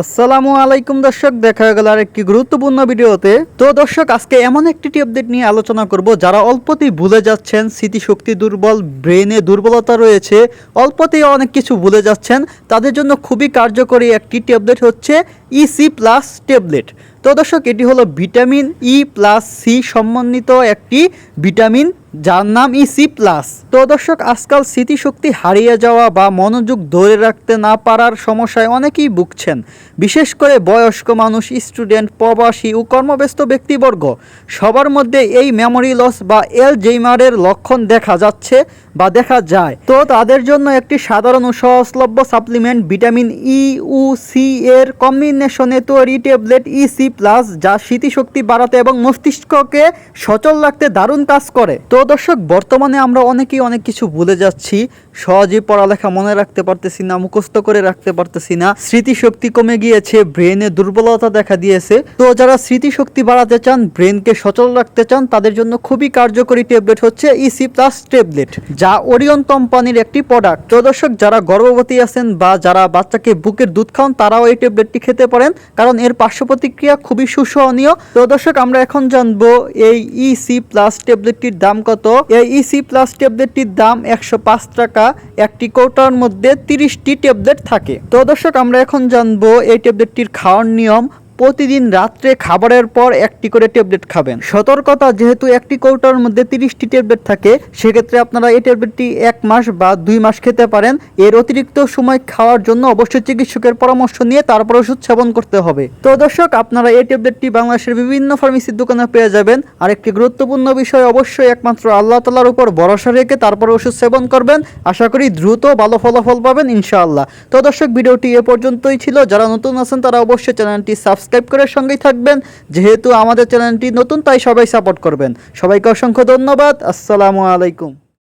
আসসালামু আলাইকুম দর্শক, দেখা গেল আর একটি গুরুত্বপূর্ণ ভিডিওতে। তো দর্শক, আজকে এমন একটি আপডেট নিয়ে আলোচনা করব, যারা অল্পতেই ভুলে যাচ্ছেন, স্মৃতিশক্তি দুর্বল ব্রেনে দুর্বলতা রয়েছে, অল্পতেই অনেক কিছু ভুলে যাচ্ছেন, তাদের জন্য খুবই কার্যকরী একটি ট্যাবলেট হচ্ছে ইসি প্লাস ট্যাবলেট তো দর্শক, এটি হলো ভিটামিন ই প্লাস সি সমন্বিত একটি ভিটামিন যার নাম ইসি প্লাস। তো দর্শক, আজকাল স্মৃতিশক্তি হারিয়ে যাওয়া বা মনোযোগ ধরে রাখতে না পারার সমস্যায় অনেকেই ভুগছেন। বিশেষ করে বয়স্ক মানুষ, স্টুডেন্ট, প্রবাসী ও কর্মব্যস্ত ব্যক্তিবর্গ। সবার মধ্যে এই মেমোরি লস বা এল জেইমারের লক্ষণ দেখা যাচ্ছে বা দেখা যায়। তো তাদের জন্য একটি সাধারণ ও সহজলভ্য সাপ্লিমেন্ট ভিটামিন ই ও সি এর কম্বিনেশনে তৈরি ট্যাবলেট ই সি প্লাস, যা স্মৃতিশক্তি বাড়াতে এবং মস্তিষ্ককে সচল রাখতে দারুণ কাজ করে। তো দর্শক বর্তমানে আমরা অনেকেই অনেক কিছু ভুলে যাচ্ছি। সহজেই পড়ালেখা মনে রাখতে পারতেছি না, মুখস্থ করে রাখতে পারতেছি না। স্মৃতিশক্তি কমে গিয়েছে, ব্রেনে দুর্বলতা দেখা দিয়েছে। তো যারা স্মৃতিশক্তি বাড়াতে চান, ব্রেনকে সচল রাখতে চান, তাদের জন্য খুবই কার্যকরী ট্যাবলেট হচ্ছে ইসি প্লাস ট্যাবলেট, যা ওরিয়ন কোম্পানির একটি প্রোডাক্ট তো দর্শক, যারা গর্ভবতী আছেন বা যারা বাচ্চাকে বুকের দুধ খাওয়ান তারাও এই ট্যাবলেটটি খেতে পারেন, কারণ এর পার্শ্ব প্রতিক্রিয়া খুবই সুসহনীয়। তো দর্শক, আমরা এখন জানব এই ইসি প্লাস ট্যাবলেটটির দাম কত। এই ইসি প্লাস ট্যাবলেটটির দাম একশো পাঁচ টাকা একটি কৌটার মধ্যে তিরিশটি ট্যাবলেট থাকে। তো দর্শক, আমরা এখন জানব এই ট্যাবলেটটির খাওয়ার নিয়ম প্রতিদিন রাত্রে খাবারের পর একটি করে ট্যাবলেট খাবেন। সতর্কতা, যেহেতু একটি কৌটার মধ্যে তিরিশটি ট্যাবলেট থাকে, সেক্ষেত্রে আপনারা এই ট্যাবলেটটি এক মাস বা দুই মাস খেতে পারেন। এর অতিরিক্ত সময় খাওয়ার জন্য অবশ্যই চিকিৎসকের পরামর্শ নিয়ে তারপর ওষুধ সেবন করতে হবে। তো দর্শক, আপনারা এই ট্যাবলেটটি বাংলাদেশের বিভিন্ন ফার্মেসির দোকানে পেয়ে যাবেন। আর একটি গুরুত্বপূর্ণ বিষয় অবশ্যই একমাত্র আল্লাহ তালার উপর ভরসা রেখে তারপর ওষুধ সেবন করবেন। আশা করি দ্রুত ভালো ফলাফল পাবেন ইনশাআল্লাহ। তো দর্শক, ভিডিওটি এ পর্যন্তই ছিল। যারা নতুন আছেন, তারা অবশ্যই চ্যানেলটি সাবস্ক্রাইব করে সঙ্গেই থাকবেন। যেহেতু আমাদের চ্যানেলটি নতুন, তাই সবাই সাপোর্ট করবেন। সবাইকে অসংখ্য ধন্যবাদ। আসসালামু আলাইকুম।